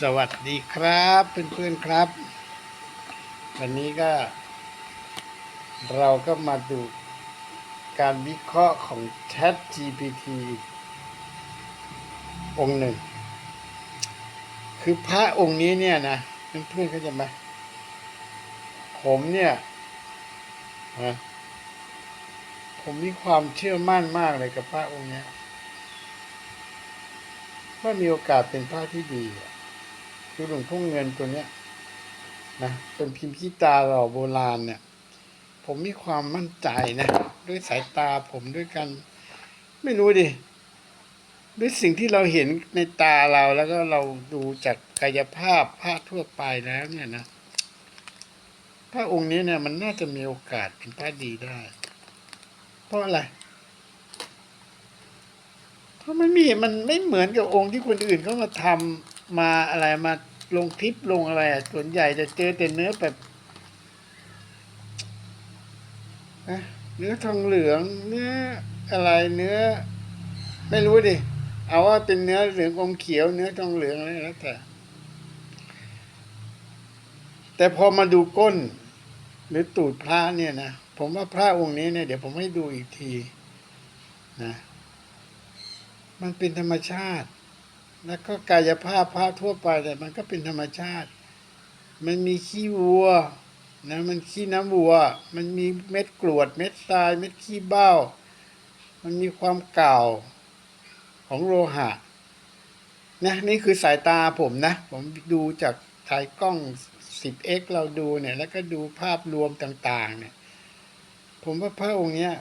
สวัสดีครับเพื่อนๆครับ วันนี้ก็ เราก็มาดูการวิเคราะห์ของ Chat GPT องค์หนึ่ง คือพระองค์นี้เนี่ยนะเพื่อนๆเขาใจะไหมผมเนี่ยนะผมมีความเชื่อมั่นมากเลยกับพระองค์เนี้ย ว่ามีโอกาสเป็นพระที่ดีคือหลวงพ่อเงินตัวเนี้ยนะเป็นพิมพ์ขี้ตาหล่อโบราณเนี่ย ผมมีความมั่นใจนะ ด้วยสายตาผมด้วยกัน ไม่รู้ดิด้วยสิ่งที่เราเห็นในตาเราแล้วก็เราดูจากกายภาพภาพทั่วไปแล้วเนี่ยนะพระองค์นี้เนี่ยมันน่าจะมีโอกาสเป็นพระดีได้ เพราะอะไร ราะมันมีมันไม่เหมือนกับองค์ที่คนอื่นเขามาทำมาอะไรมาลงคลิปลงอะไรอะส่วนใหญ่จะเจอแต่เนื้อแบบเนื้อทองเหลือง เนื้ออะไรเนื้อ ไม่รู้ดิเอาว่าเป็นเนื้อเหลืองอมเขียว เนื้อทองเหลืองอะไรแล้วแต่แต่พอมาดูก้น หรือตูดพระเนี่ยนะผมว่าพระองค์นี้เนี่ยเดี๋ยวผมให้ดูอีกทีนะ มันเป็นธรรมชาติ แล้วก็กายภาพพระทั่วไปแต่มันก็เป็นธรรมชาติ มันมีขี้วัวนะมันขี้น้ำวัว มันมีเม็ดกรวด เม็ดทราย เม็ดขี้เบ้า มันมีความเก่าของโลหะนะนี่คือสายตาผมนะ ผมดูจากถ่ายกล้อง 10x เราดูเนี่ย แล้วก็ดูภาพรวมต่าง ๆ เนี่ย ผมว่าพระองค์เนี้ย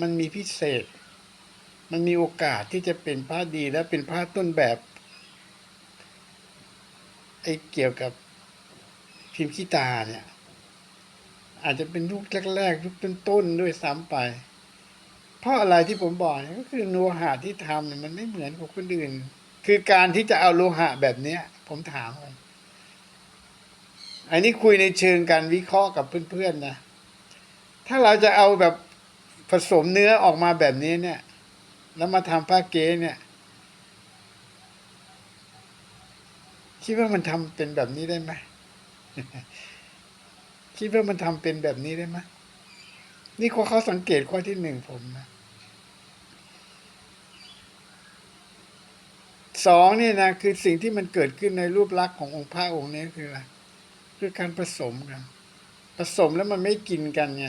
มันมีพิเศษ มันมีโอกาสที่จะเป็นพระดีและเป็นพระต้นแบบไอ้เกี่ยวกับพิมพ์ขี้ตาเนี่ย อาจจะเป็นลูกแรกๆลูกต้นๆด้วยซ้ำไป เพราะอะไรที่ผมบอกก็คือโลหะที่ทำเนี่ยมันไม่เหมือนกับคนอื่น คือการที่จะเอาโลหะแบบเนี้ย ผมถามเลยอันนี้คุยในเชิงการวิเคราะห์กับเพื่อนๆนะ ถ้าเราจะเอาแบบผสมเนื้อออกมาแบบนี้เนี่ย แล้วมาทำผ้าเก๊เนี่ย คิดว่ามันทำเป็นแบบนี้ได้ไหมคิดว่ามันทำเป็นแบบนี้ได้ไหมนี่ข้อเขาสังเกตข้อที่หนึ่งผมนะสองนี่นะคือสิ่งที่มันเกิดขึ้นในรูปลักษณ์ขององค์พระองค์นี้คืออะไรคือการผสมกันผสมแล้วมันไม่กินกันไง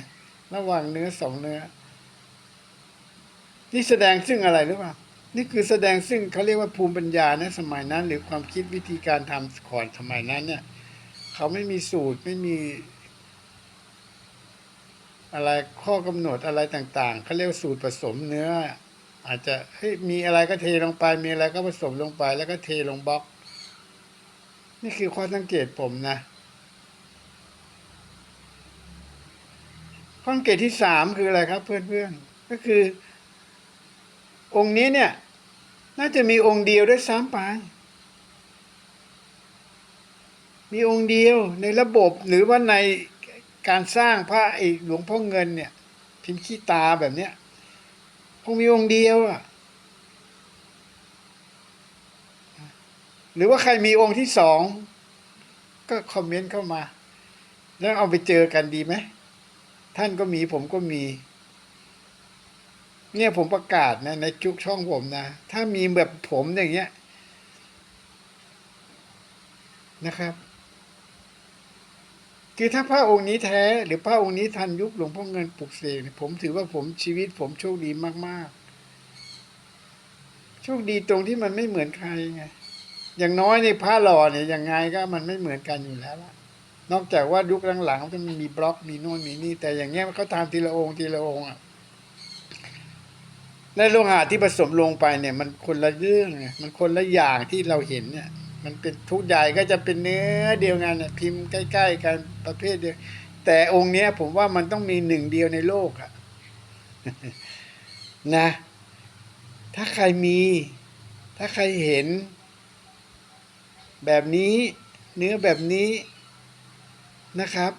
ระหว่างเนื้อสองเนื้อ นี่แสดงซึ่งอะไรหรือเปล่านี่คือแสดงซึ่งเขาเรียกว่าภูมิปัญญาในสมัยนั้น หรือความคิดวิธีการทำก่อนสมัยนั้นเนี่ยเขาไม่มีสูตรไม่มีอะไรข้อกำหนดอะไรต่างๆเขาเรียกสูตรผสมเนื้อ อาจจะเฮ้ยมีอะไรก็เทลงไป มีอะไรก็ผสมลงไป แล้วก็เทลงบล็อก นี่คือข้อสังเกตผมนะข้อสังเกตที่สามคืออะไรครับ เพื่อนๆก็คือ องค์นี้เนี่ย น่าจะมีองค์เดียวด้วยซ้ำไป มีองค์เดียวในระบบหรือว่าในการสร้างพระไอหลวงพ่อเงินเนี่ยพิมพ์ขี้ตาแบบเนี้ยคงมีองค์เดียวอะหรือว่าใครมีองค์ที่สอง ก็คอมเมนต์เข้ามา แล้วเอาไปเจอกันดีไหม ท่านก็มีผมก็มี เนี่ยผมประกาศนะในจุกช่องผมนะ ถ้ามีแบบผมอย่างเงี้ยนะครับคือถ้าพระองค์นี้แท้หรือพระองค์นี้ทันยุคหลวงพ่อเงินปลุกเสกเนี่ยผมถือว่าผมชีวิตผมโชคดีมากๆ โชคดีตรงที่มันไม่เหมือนใครไงอย่างน้อยในพระหล่อเนี่ยยังไงก็มันไม่เหมือนกันอยู่แล้วล่ะ นอกจากว่ายุคหลังๆมันมีบล็อกมีโน่นมีนี่แต่อย่างเงี้ยเขาทำทีละองค์ทีละองค์อะ ในโลหะที่ผสมลงไปเนี่ย มันคนละเรื่องไงมันคนละอย่างที่เราเห็นเนี่ย มันเป็นทุกใหญ่ก็จะเป็นเนื้อเดียวกันเนี่ยพิมพ์ใกล้ ๆ กันประเภทเดียว แต่องค์เนี้ย ผมว่ามันต้องมีหนึ่งเดียวในโลกอะนะ ถ้าใครมี ถ้าใครเห็น แบบนี้เนื้อแบบนี้นะครับ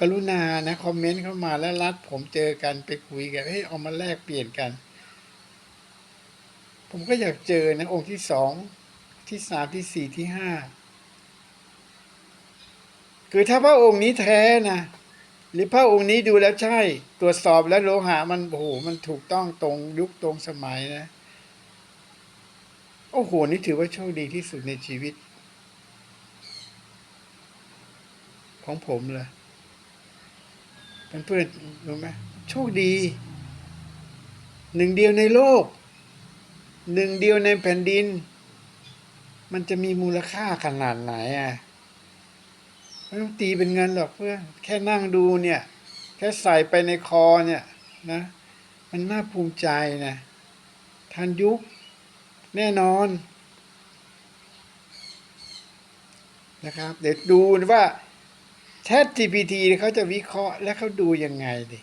กรุณานะ คอมเมนต์เข้ามาแล้วรัดผมเจอกันไปคุยกันเฮ้ยเอามาแลกเปลี่ยนกัน ผมก็อยากเจอนะองค์ที่สองที่สามที่สี่ที่ห้าคือถ้าพระองค์นี้แท้นะหรือพระองค์นี้ดูแล้วใช่ ตรวจสอบแล้วโลหะมันโอ้โหมันถูกต้องตรงยุคตรงสมัยนะ โอ้โห นี่ถือว่าโชคดีที่สุดในชีวิต ของผมเลยเพื่อนๆรู้ไหมโชคดี หนึ่งเดียวในโลก หนึ่งเดียวในแผ่นดิน มันจะมีมูลค่าขนาดไหนอะไม่ต้องตีเป็นเงินหรอกเพื่อนแค่นั่งดูเนี่ย แค่ใส่ไปในคอเนี่ยนะ มันน่าภูมิใจนะทันยุคแน่นอน นะครับ เดี๋ยวดูว่า Chat GPT เขาจะวิเคราะห์และเขาดูยังไงดิ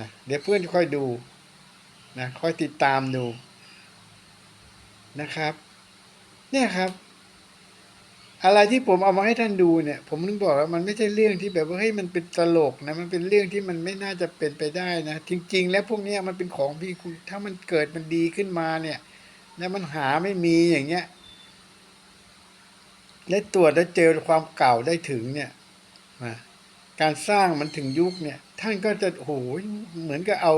นะเดี๋ยวเพื่อนค่อยดูนะค่อยติดตามดู นะครับ เนี่ยครับ อะไรที่ผมเอามาให้ท่านดูเนี่ย ผมนึกบอกว่ามันไม่ใช่เรื่องที่แบบว่าเฮ้ยมันเป็นตลกนะ มันเป็นเรื่องที่มันไม่น่าจะเป็นไปได้นะ จริง ๆ แล้วพวกนี้มันเป็นของที่คุณถ้ามันเกิดมันดีขึ้นมาเนี่ย แล้วมันหาไม่มีอย่างเงี้ยและตรวจแล้วเจอความเก่าได้ถึงเนี่ยนะการสร้างมันถึงยุคเนี่ย ท่านก็จะโอ้โหเหมือนกับเอา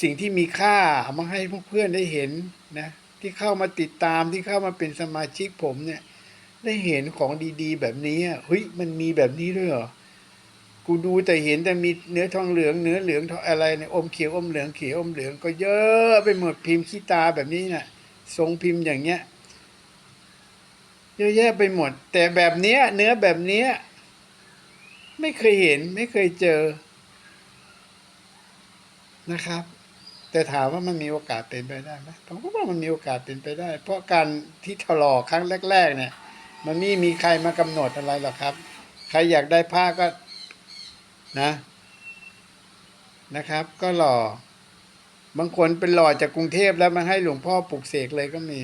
สิ่งที่มีค่าเอามาให้พวกเพื่อนได้เห็นนะ ที่เข้ามาติดตามที่เข้ามาเป็นสมาชิกผมเนี่ย ได้เห็นของดีๆ แบบนี้อะเฮ้ยมันมีแบบนี้ด้วยเหรอกูดูแต่เห็นแต่มีเนื้อทองเหลืองเนื้อเหลืองทองอะไรเนี่ยอมเขียวอมเหลืองเขียวอมเหลืองก็เยอะไปหมดพิมพ์ขี้ตาแบบนี้น่ะทรงพิมพ์อย่างเงี้ยเยอะแยะไปหมด แต่แบบเนี้ย เนื้อแบบเนี้ยไม่เคยเห็นไม่เคยเจอนะครับ แต่ถามว่ามันมีโอกาสเป็นไปได้ไหมผมก็ว่ามันมีโอกาสเป็นไปได้ เพราะการที่ถลอกครั้งแรก ๆ เนี่ย มันไม่มีใครมากำหนดอะไรหรอกครับ ใครอยากได้ผ้าก็นะนะครับ ก็หล่อบางคนเป็นหล่อจากกรุงเทพแล้วมาให้หลวงพ่อปลุกเสกเลยก็มี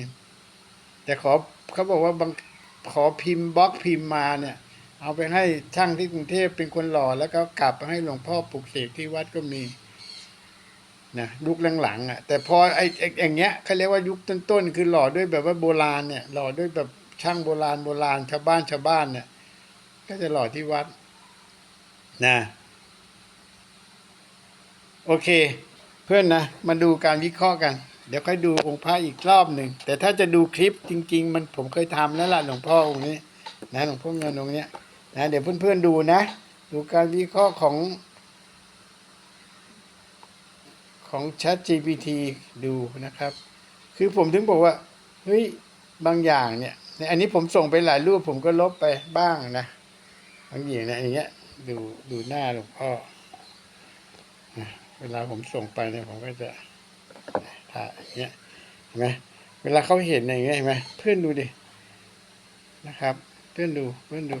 แต่ขอเขาบอกว่าบางขอพิมพ์บล็อกพิมพ์มาเนี่ย เอาไปให้ช่างที่กรุงเทพเป็นคนหล่อแล้วก็กลับไปให้หลวงพ่อปลุกเสกที่วัดก็มี นะยุคหลังๆอะแต่พอไอ้ไออย่างเงี้ยเขาเรียกว่ายุคต้นๆคือหล่อด้วยแบบว่าโบราณเนี่ยหล่อด้วยแบบช่างโบราณโบราณชาวบ้านชาวบ้านเนี่ยก็จะหล่อที่วัดนะโอเค เพื่อนนะมาดูการวิเคราะห์กัน เดี๋ยวค่อยดูองค์พระอีกรอบหนึ่งแต่ถ้าจะดูคลิปจริง ๆ มันผมเคยทำแล้วล่ะหลวงพ่อองค์นี้นะหลวงพ่อเงินองค์เนี้ยนะเดี๋ยวเพื่อนๆดูนะ ดูการวิเคราะห์ของ ของ Chat GPT ดูนะครับ คือผมถึงบอกว่าเฮ้ยบางอย่างเนี่ยอันนี้ผมส่งไปหลายรูปผมก็ลบไปบ้างนะบางอย่างเนี่ยอย่างเงี้ยดูดูหน้าหลวงพ่อเวลาผมส่งไปเนี่ยผมก็จะถ่ายอย่างเงี้ยเห็นไหมเวลาเขาเห็นอย่างเงี้ยเห็นไหมเพื่อนดูดินะครับ เพื่อนดูเพื่อนดู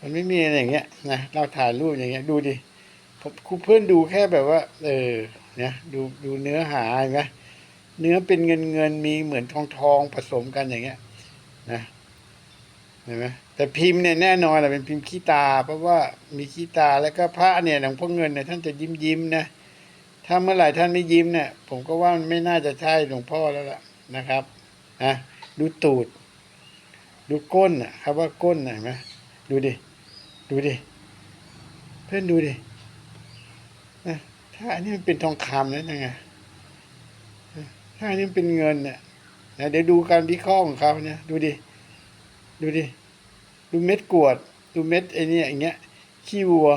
มันไม่มีอะไรอย่างเงี้ยนะเราถ่ายรูปอย่างเงี้ยดูดิ ผมครูเพื่อนดูแค่แบบว่า เออเนี่ยดูดูเนื้อหาเห็นไหมเนื้อเป็นเงินเงินมีเหมือนทองทองผสมกันอย่างเงี้ย นะเห็นไหมแต่พิมพ์เนี่ยแน่นอนแหละเป็นพิมพ์ขี้ตา เพราะว่ามีขี้ตาแล้วก็พระเนี่ยหลวงพ่อเงินเนี่ยท่านจะยิ้มยิ้มนะถ้าเมื่อไหร่ท่านไม่ยิ้มเนี่ย ผมก็ว่ามันไม่น่าจะใช่หลวงพ่อแล้วล่ะนะครับนะดูตูด ดูก้นอะครับว่าก้นเห็นไหมดูดิ ดูดิ เพื่อนดูดิ นะถ้าอันนี้มันเป็นทองคำนะยังไงถ้าอันนี้มันเป็นเงินเนี่ยนะเดี๋ยวดูการวิเคราะห์ของเขาเนี่ยดูดิ ดูดิ ดูเม็ดกวด ดูเม็ดไอ้นี่อย่างเงี้ย ขี้วัว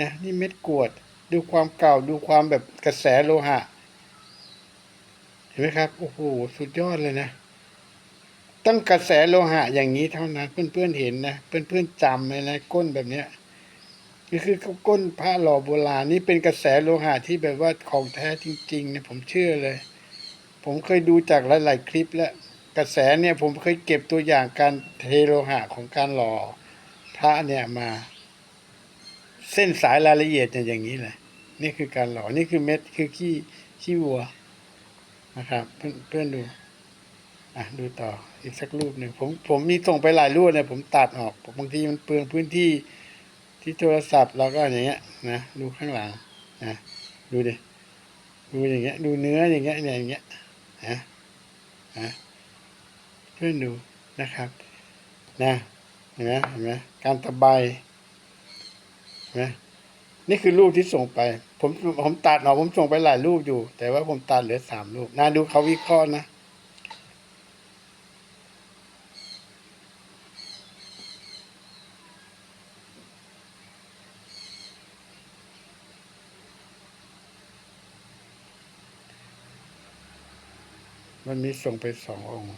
นะนี่เม็ดกวด ดูความเก่า ดูความแบบกระแสโลหะ เห็นไหมครับ โอ้โห สุดยอดเลยนะ ต้องกระแสโลหะอย่างนี้เท่านั้น เพื่อนๆเห็นนะ เพื่อนๆจำเลยนะ ก้นแบบเนี้ย นี่คือก้นพระหล่อโบราณนี่เป็นกระแสโลหะที่แบบว่าของแท้จริงๆเนี่ยผมเชื่อเลย ผมเคยดูจากหลาย ๆ คลิปแล้วกระแสเนี่ยผมเคยเก็บตัวอย่างการเทโลหะของการหล่อพระเนี่ยมา เส้นสายรายละเอียดเนี่ยอย่างนี้เลยนี่คือการหล่อนี่คือเม็ดคือขี้ขี้วัวนะครับเพื่อนเพื่อนดูอะดูต่ออีกสักรูปหนึ่งผมผมมีส่งไปหลายรูปเนี่ยผมตัดออกบางทีมันเปลืองพื้นที่ ที่โทรศัพท์เราก็อย่างเงี้ยนะดูข้างหลังนะดูดิดูอย่างเงี้ย ดูเนื้ออย่างเงี้ยเนี่ยอย่างเงี้ยนะนะเพื่อนดูนะครับนะเห็นไหมเห็นไหมการตะไบเห็นไหมนี่คือรูปที่ส่งไป ผมผมตัดออผมส่งไปหลายรูปอยู่ แต่ว่าผมตัดเหลือสามรูปนะดูเขาวิเคราะห์นะ มันมีส่งไปสององค์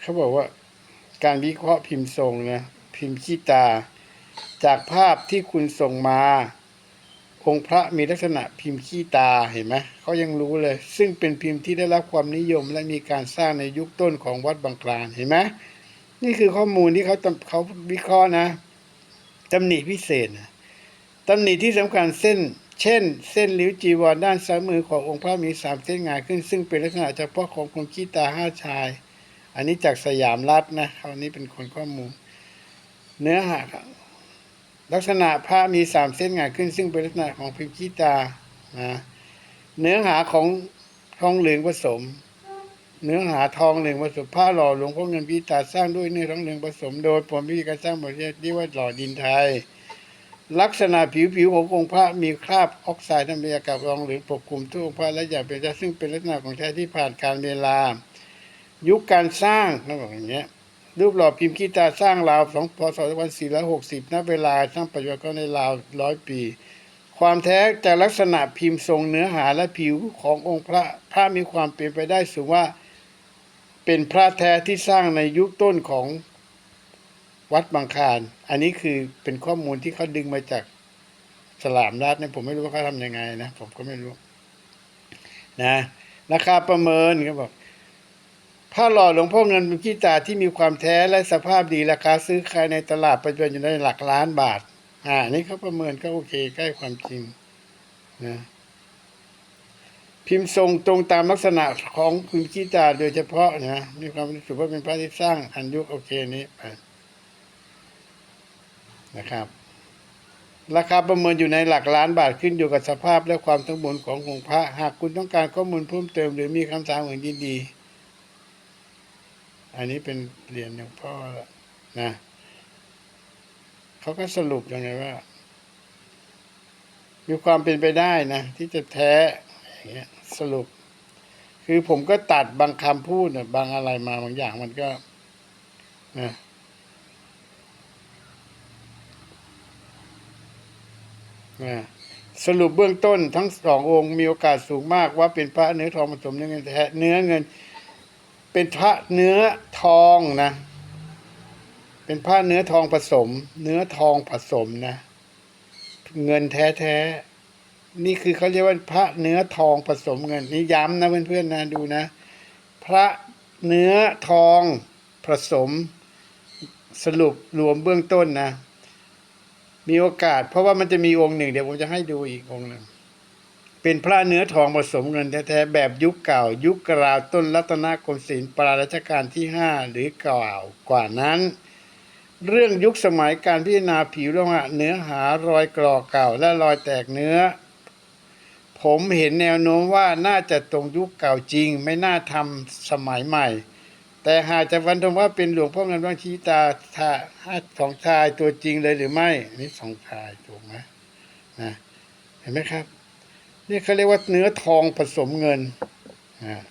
เขาบอกว่า การวิเคราะห์พิมพ์ทรงนะ พิมพ์ขี้ตา จากภาพที่คุณส่งมา องค์พระมีลักษณะพิมพ์ขี้ตาเห็นไหมเขายังรู้เลย ซึ่งเป็นพิมพ์ที่ได้รับความนิยมและมีการสร้างในยุคต้นของวัดบางคลานเห็นไหมนี่คือข้อมูลที่เขาเขาวิเคราะห์นะตำหนิพิเศษนะตำหนิที่สำคัญเส้น เช่น เส้นลิ้วจีวรด้านซ้ายมือขององค์พระมีสามเส้นงายขึ้น ซึ่งเป็นลักษณะเฉพาะของคนขี้ตาห้าชาย อันนี้จากสยามรัฐนะคราวนี้เป็นคนข้อมูล เนื้อหาครับลักษณะผ้ามีสามเส้นงายขึ้น ซึ่งเป็นลักษณะของพิมพ์ขี้ตานะเนื้อหาของทองเหลืองผสม เนื้อหาทองเหลืองผสมผ้าหล่อหลวงพ่อเงินพิตาสร้างด้วยเนื้อทองเหลืองผสม โดยผมวิธีการสร้างบทเรียนที่ว่าหล่อดินไทย ลักษณะผิวผิวขององค์พระมีคราบออกไซด์น้ำเลียกับรองหลือปกคลุมทั่วองค์พระและอย่างเป็นเจ้ซึ่งเป็นลักษณะของแท้ที่ผ่านการเวลา ยุคการสร้างเขาบอกอย่างเงี้ยรูปหล่อพิมพ์กีตาสร้างราวสองพศ2460ณเวลาสร้างปัจจุบันก็ในราวร้อยปี ความแท้จากลักษณะพิมพ์ทรงเนื้อหาและผิวขององค์พระพระมีความเป็นไปได้สูงว่า เป็นพระแท้ที่สร้างในยุคต้นของ วัดบางคานอันนี้คือเป็นข้อมูลที่เขาดึงมาจากสลามรัฐเนี่ยผมไม่รู้ว่าเขาทำยังไงนะ ผมก็ไม่รู้นะราคาประเมินเขาบอกผ้าหล่อหลวงพ่อเงินเป็นขี้ตาที่มีความแท้และสภาพดีราคาซื้อขายในตลาดปัจจุบันอยู่ในหลักล้านบาท อ่านี่เขาประเมินก็โอเคใกล้ความจริงนะพิมพ์ทรงตรงตามลักษณะของพิมพ์ขี้ตาโดยเฉพาะนะมีความรู้สึกว่าเป็นพระที่สร้างอันยุคโอเคนี้ไป นะครับ ราคาประเมินอยู่ในหลักล้านบาทขึ้นอยู่กับสภาพและความสมบูรณ์ขององค์พระ หากคุณต้องการข้อมูลเพิ่มเติม หรือมีคำถามอื่นยินดี อันนี้เป็นเหรียญหลวงพ่อละนะเขาก็สรุปยังไงว่า มีความเป็นไปได้นะ ที่จะแท้อย่างเงี้ยสรุป คือผมก็ตัดบางคำพูดนะบางอะไรมาบางอย่างมันก็นะนะ สรุปเบื้องต้นทั้งสององค์มีโอกาสสูงมากว่าเป็นพระเนื้อทองผสมเนื้อเงินแท้เนื้อเงิน เป็นพระเนื้อทองนะ เป็นพระเนื้อทองผสม เนื้อทองผสมนะ เงินแท้แท้ๆนี่คือเขาเรียกว่าพระเนื้อทองผสมเงินนี่ย้ำนะเพื่อนๆนะดูนะ พระเนื้อทองผสม สรุปรวมเบื้องต้นนะ มีโอกาส เพราะว่ามันจะมีองค์หนึ่ง เดี๋ยวผมจะให้ดูอีกองค์หนึ่งเป็นพระเนื้อทองผสมเงินแท้ๆแบบยุคเก่า ยุคกราวต้นรัตนโกสินทร์ปรารัชกาลที่ห้าหรือเก่ากว่านั้น เรื่องยุคสมัยการพิจารณาผิวโลหะเนื้อหารอยกรอเก่า และรอยแตกเนื้อ ผมเห็นแนวโน้มว่าน่าจะตรงยุคเก่าจริง ไม่น่าทำสมัยใหม่ แต่หากจะฟันธงว่าเป็นหลวงพ่อเงินวังชีตาทาห้าสองชายตัวจริงเลยหรือไม่นนี่สองชายถูกไหมนะเห็นไหมครับ นี่เขาเรียกว่าเนื้อทองผสมเงินอ่า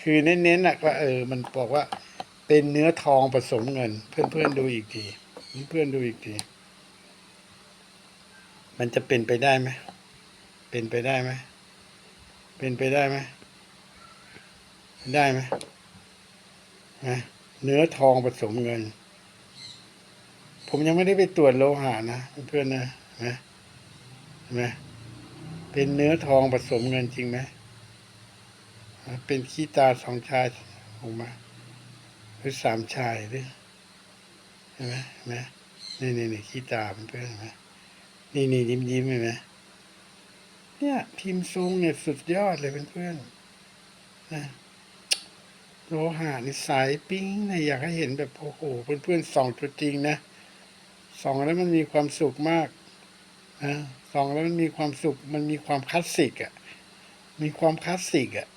คือเน้นๆนะว่าเออ มันบอกว่า เป็นเนื้อทองผสมเงิน เพื่อนๆดูอีกทีเพื่อนๆดูอีกที มันจะเป็นไปได้ไหมเป็นไปได้ไหมเป็นไปได้ไหมได้ไหม นะเนื้อทองผสมเงิน ผมยังไม่ได้ไปตรวจโลหะนะเพื่อนๆนะนะเห็นไหมเป็นเนื้อทองผสมเงินจริงไหมเป็นขี้ตาสองชายออกมาหรือสามชายหรือเห็นไหมเห็นไหมนี่นี่นี่ขี้ตาเพื่อนๆเห็นไหมนี่นี่ยิ้มยิ้มเห็นไหมเนี่ยพิมพ์ทรงเนี่ยสุดยอดเลยเพื่อนๆนะ โลหะนี่ใสปิ้งนะอยากให้เห็นแบบโอ้โหเพื่อนๆส่องตัวจริงนะส่องแล้วมันมีความสุขมากนะส่องแล้วมันมีความสุข มันมีความคลาสสิกอะ่ะมีความคลาสสิกอะ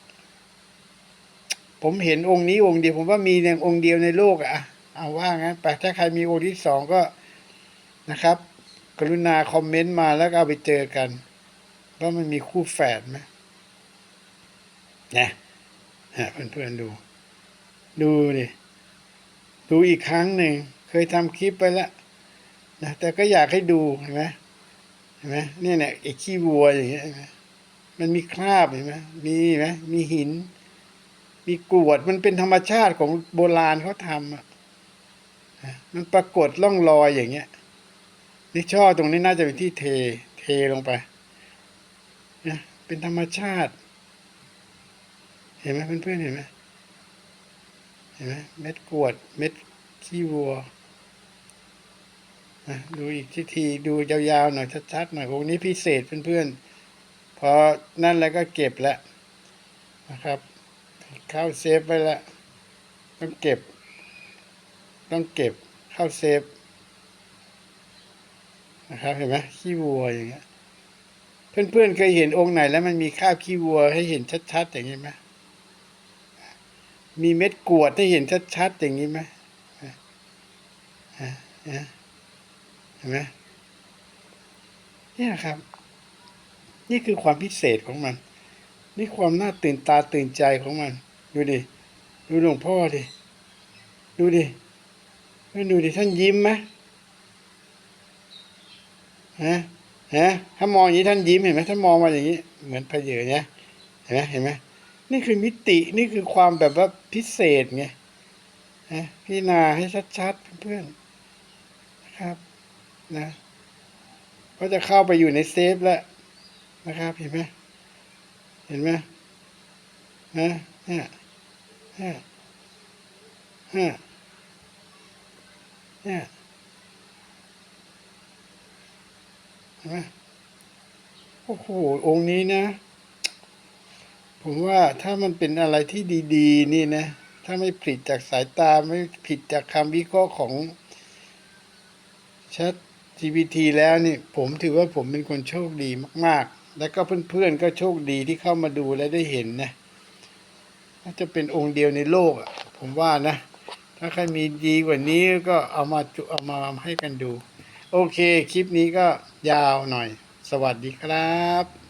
ผมเห็นองค์นี้องค์เดียวผมว่ามีเพียงองค์เดียวในโลกอะเอาว่างั้นไปถ้าใครมีองค์ที่สองก็นะครับ กรุณาคอมเมนต์มาแล้วเอาไปเจอกันว่ามันมีคู่แฝดไหมนะฮะเพื่อนๆดู ดูดิดูอีกครั้งหนึ่งเคยทำคลิปไปแล้วนะแต่ก็อยากให้ดูเห็นไหมเห็นไหมเนี่ยเนี่ยไอ้ขี้วัวอย่างเงี้ยมันมีคราบเห็นไหมมีไหมมีหิน มีกรวดมันเป็นธรรมชาติของโบราณเขาทำอะนะมันปรากฏร่องรอยอย่างเงี้ยนี่ช่อตรงนี้น่าจะเป็นที่เทเทลงไปนะเป็นธรรมชาติ เห็นไหมเพื่อนๆเห็นไหม เห็นไหมเม็ดกวด เม็ดขี้วัวนะดูอีกทีทีดูยาวๆหน่อยชัดๆหน่อยพวกนี้พิเศษเพื่อนๆ พอนั่นแล้วก็เก็บแล้วนะครับ เข้าเซฟไปแล้วต้องเก็บ ต้องเก็บเข้าเซฟนะครับเห็นไหมขี้วัวอย่างเงี้ยเพื่อนๆเคยเห็นองค์ไหนแล้วมันมีคราบขี้วัวให้เห็นชัดๆอย่างนี้ไหม มีเม็ดกวดให้เห็นชัดๆอย่างนี้ไหมเห็นไหมนี่ยครับ นี่คือความพิเศษของมัน นี่ความน่าตื่นตาตื่นใจของมัน ดูดิ ดูหลวงพ่อดิ ดูดิเพื่อนดูดิท่านยิ้มไหมฮะฮะถ้ามองอย่างนี้ท่านยิ้มเห็นไหมท่านมองมาอย่างนี้ เหมือนพเยอเนี่ยเห็นไหมเห็นไหม นี่คือมิตินี่คือความแบบว่าพิเศษไงฮะพี่นาให้ชัดๆเพื่อนๆนะครับนะก็จะเข้าไปอยู่ในเซฟแล้วนะครับเห็นไหมเห็นไหมนะเนี่ยเนี่ยเนี่ยเนี่ยเห็นไหมโอ้โหองค์นี้นะ ผมว่าถ้ามันเป็นอะไรที่ดีๆ นี่นะ ถ้าไม่ผิดจากสายตาไม่ผิดจากคำวิเคราะห์ของชัด GPT แล้วนี่ผมถือว่าผมเป็นคนโชคดีมาก ๆ แล้วก็เพื่อนๆก็โชคดีที่เข้ามาดูและได้เห็นนะน่าจะเป็นองค์เดียวในโลกอะผมว่านะ ถ้าใครมีดีกว่านี้ก็เอามาจุเอามาให้กันดู โอเค คลิปนี้ก็ยาวหน่อย สวัสดีครับ